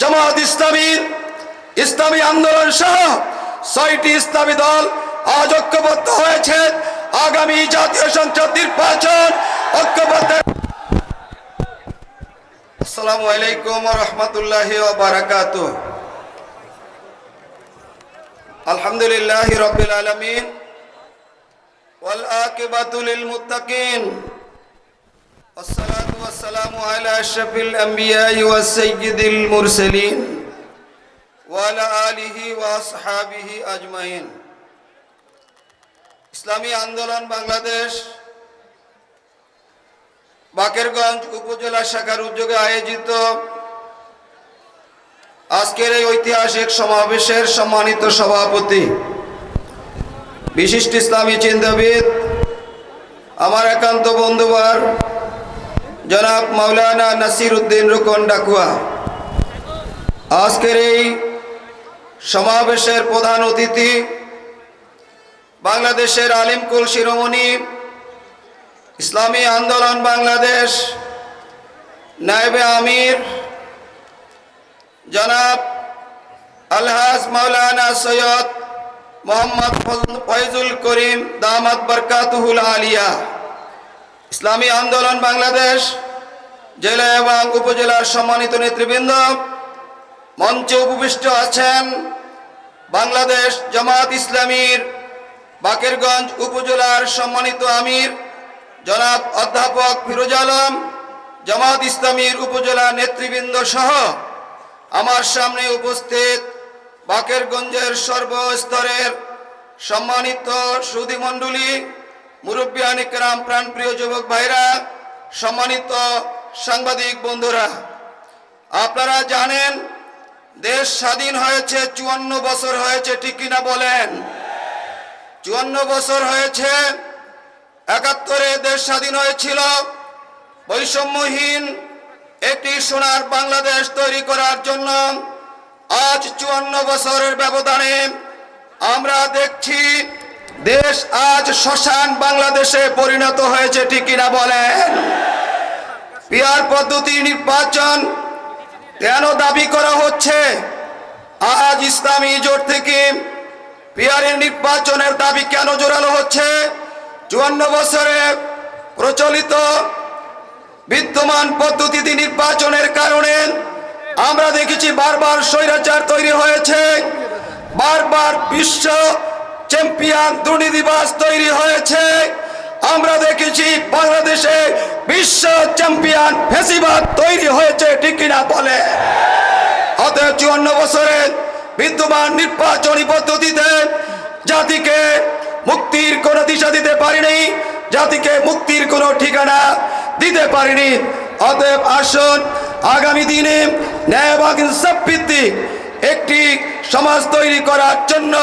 জামাত ইসলামীর ইসলামী আন্দোলন সহ ছয়টি ইসলামী দল আজ ঐক্যবদ্ধ হয়েছে আগামী জাতীয় সংসদ নির্বাচন ঐক্যবদ্ধ আসসালামু আলাইকুম রহমতুল্লাহ বারাকাত আলহামদুলিল্লাহ রবিল আলমিন والآكبة للمتقين والصلاة والسلام على أشرف الأنبياء والسيد المرسلين وعلى آله وأصحابه أجمعين ইসলামী আন্দোলন বাংলাদেশ বাকেরগঞ্জ উপজেলা শাখার উদ্যোগে আয়োজিত আজকের এই ঐতিহাসিক সমাবেশের সম্মানিত সভাপতি বিশিষ্ট ইসলামী চিন্তাবিদ আমার একান্ত বন্ধুবার জনাব মাওলানা নাসির উদ্দিন রুকন ডাকুয়া। আজকের এই সমাবেশের প্রধান অতিথি বাংলাদেশের আলিমকুল শিরোমণি, ইসলামী আন্দোলন বাংলাদেশ, নায়েবে আমির, জনাব আলহাজ মাওলানা সৈয়দ মোহাম্মদ ফয়জুল করিম দামাত বরকাতুহুল আলিয়া। ইসলামী আন্দোলন বাংলাদেশ জেলা এবং উপজেলার সম্মানিত নেতৃবৃন্দ, মঞ্চে উপবিষ্ট আছেন বাংলাদেশ জামাত ইসলামীর বাকেরগঞ্জ উপজেলার সম্মানিত আমির জনাব অধ্যাপক ফিরোজ আলম, জামাত ইসলামীর উপজেলা নেতৃবৃন্দ সহ আমার সামনে উপস্থিত বাকেরগঞ্জের সর্বস্তরের সম্মানিত সুধী মণ্ডলী মুরব্বিয়ান ইকরাম প্রাণপ্রিয় যুবক ভাইরা, সম্মানিত সাংবাদিক বন্ধুরা, আপনারা জানেন দেশ স্বাধীন হয়েছে, চুয়ান্ন বছর হয়েছে, ঠিক কিনা বলেন? চুয়ান্ন বছর হয়েছে, একাত্তরে দেশ স্বাধীন হয়েছিল, বৈষম্যহীন একটি সোনার বাংলাদেশ তৈরি করার জন্য আজ চুয়ান্ন বছরের ব্যবধানে আমরা দেখছি দেশ আজ শ্মশান বাংলাদেশে পরিণত হয়েছে, ঠিক কিনা বলেন? পিয়ার পদ্ধতি নির্বাচন কেন দাবি করা হচ্ছে? আজ ইসলামী জোট থেকে পিয়ারের নির্বাচনের দাবি কেন জোরালো হচ্ছে? চুয়ান্ন বছরে প্রচলিত বিদ্যমান পদ্ধতিতে নির্বাচনের কারণে আমরা দেখেছি বারবার স্বৈরাচার তৈরি হয়েছে। বারবার বিশ্ব চ্যাম্পিয়ন দুর্নীতিবাস তৈরি হয়েছে। আমরা দেখেছি বাংলাদেশে বিশ্ব চ্যাম্পিয়ন ফেসিবাদ তৈরি হয়েছে, ঠিক কিনা বলে? অতএব চুয়ান্ন বছরে বিদ্যমান নির্বাচনী পদ্ধতিতে জাতিকে মুক্তির কোনো দিশা দিতে পারিনি, জাতিকে মুক্তির কোনো ঠিকানা দিতে পারিনি। অতএব আসুন, আগামী দিনে ন্যায় এবং ইনসাফ ভিত্তিক একটি সমাজ তৈরি করার জন্য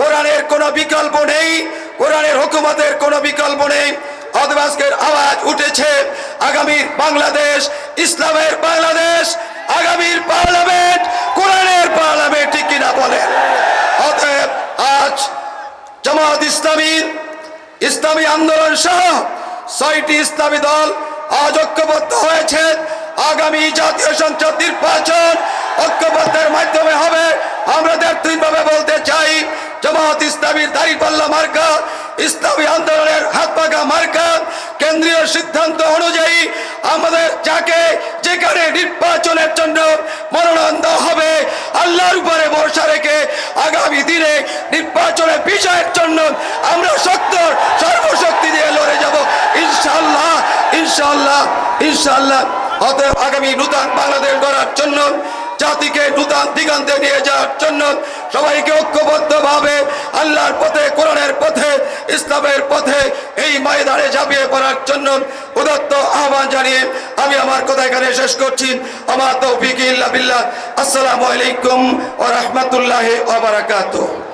কোরআনের কোনো বিকল্প নেই। কোরআনের হুকুমতের কোনো বিকল্প নেই। আজকের আওয়াজ উঠেছে। আগামীর বাংলাদেশ, ইসলামের বাংলাদেশ, আগামীর পার্লামেন্ট, কোরআনের পার্লামেন্ট, ঠিক কিনা বলেন? অতএব আজ জামাত ইসলামী ইসলামী আন্দোলন সহ ছয়টি ইসলামী দল আজ ঐক্যবদ্ধ হয়েছে। আগামী জাতীয় সংসদ নির্বাচন ঐক্যবদ্ধের মাধ্যমে হবে। আমরা ভাবে বলতে চাই জামাত ইসলামীর দাঁড়িপাল্লা মার্কা, ইসলামী আন্দোলনের হাত পাকা মার্কা। কেন্দ্রীয় সিদ্ধান্ত অনুযায়ী আমাদের যাকে যেখানে নির্বাচনের জন্য মনোনয়ন দেওয়া হবে, আল্লাহর উপরে ভরসা রেখে আগামী দিনে নির্বাচনের বিষয়ের জন্য আমরা শক্ত সর্বশক্তি দিয়ে লড়ে যাব। ইনশাল্লাহ ইনশাল্লাহ ইনশাল্লাহ অতএব আগামী নূতন বাংলাদেশ গড়ার জন্য, জাতিকে নূতন দিগন্তে নিয়ে যাওয়ার জন্য সবাইকে ঐক্যবদ্ধভাবে আল্লাহর পথে, কোরআনের পথে, ইসলামের পথে এই ময়দানে ঝাঁপিয়ে পড়ার জন্য উদত্ত আহ্বান জানিয়ে আমি আমার কথা এখানে শেষ করছি। আমার তো ইল্লা আসসালামু আলাইকুম ওয়া রাহমাতুল্লাহি ওয়া